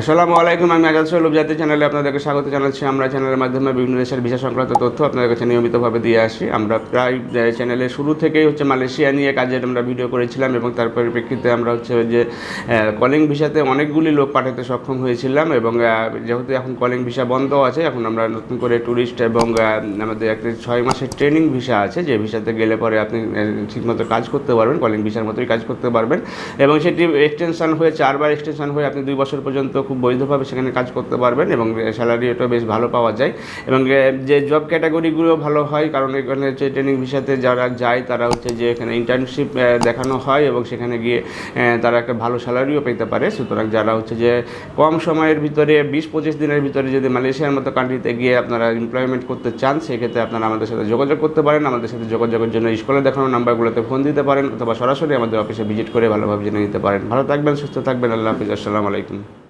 আসসালামু আলাইকুম আমি আজাদ সৌলভ জাতীয় চ্যানেলে আপনাদেরকে স্বাগত জানাচ্ছি। আমরা চ্যানেলের মাধ্যমে বিভিন্ন দেশের ভিসা সংক্রান্ত তথ্য আপনাদের কাছে নিয়মিতভাবে দিয়ে আসি। আমরা প্রায় আহ, চ্যানেলের শুরু থেকেই হচ্ছে মালয়েশিয়া নিয়ে কাজের আমরা ভিডিও করেছিলাম এবং তার পরিপ্রেক্ষিতে আমরা হচ্ছে যে কলিং ভিসাতে অনেকগুলি লোক পাঠাতে সক্ষম হয়েছিলাম এবং যেহেতু এখন কলিং ভিসা বন্ধ আছে এখন আমরা নতুন করে ট্যুরিস্ট এবং আমাদের একটা ছয় মাসের ট্রেনিং ভিসা আছে। যে ভিসাতে গেলে পরে আপনি ঠিকমতো কাজ করতে পারবেন কলিং ভিসার মতোই কাজ করতে পারবেন। এবং সেটি এক্সটেনশন হয়ে চারবার এক্সটেনশন হয়ে আপনি দুই বছর পর্যন্ত খুব বৈধভাবে সেখানে কাজ করতে পারবেন এবং স্যালারিটা বেশ ভালো পাওয়া যায়। এবং যে জব ক্যাটাগরিগুলো ভালো হয়, কারণ এখানে হচ্ছে ট্রেনিং ভিসাতে যারা যায়, তারা হচ্ছে যে এখানে ইন্টার্নশিপ দেখানো হয় এবং সেখানে গিয়ে তারা একটা ভালো স্যালারিও পেতে পারে। সুতরাং যারা হচ্ছে যে কম সময়ের ভিতরে, বিশ পঁচিশ দিনের ভিতরে যদি মালয়েশিয়ার মতো কান্ট্রিতে গিয়ে আপনারা এমপ্লয়মেন্ট করতে চান, সেক্ষেত্রে আপনারা আমাদের সাথে যোগাযোগ করতে পারেন। আমাদের সাথে যোগাযোগের জন্য স্কুলে দেখানো নাম্বারগুলোতে ফোন দিতে পারেন অথবা সরাসরি আমাদের অফিসে ভিজিট করে ভালোভাবে জেনে নিতে পারেন। ভালো থাকবেন, সুস্থ থাকবেন। আল্লাহ হাফিজ। আসসালামু আলাইকুম।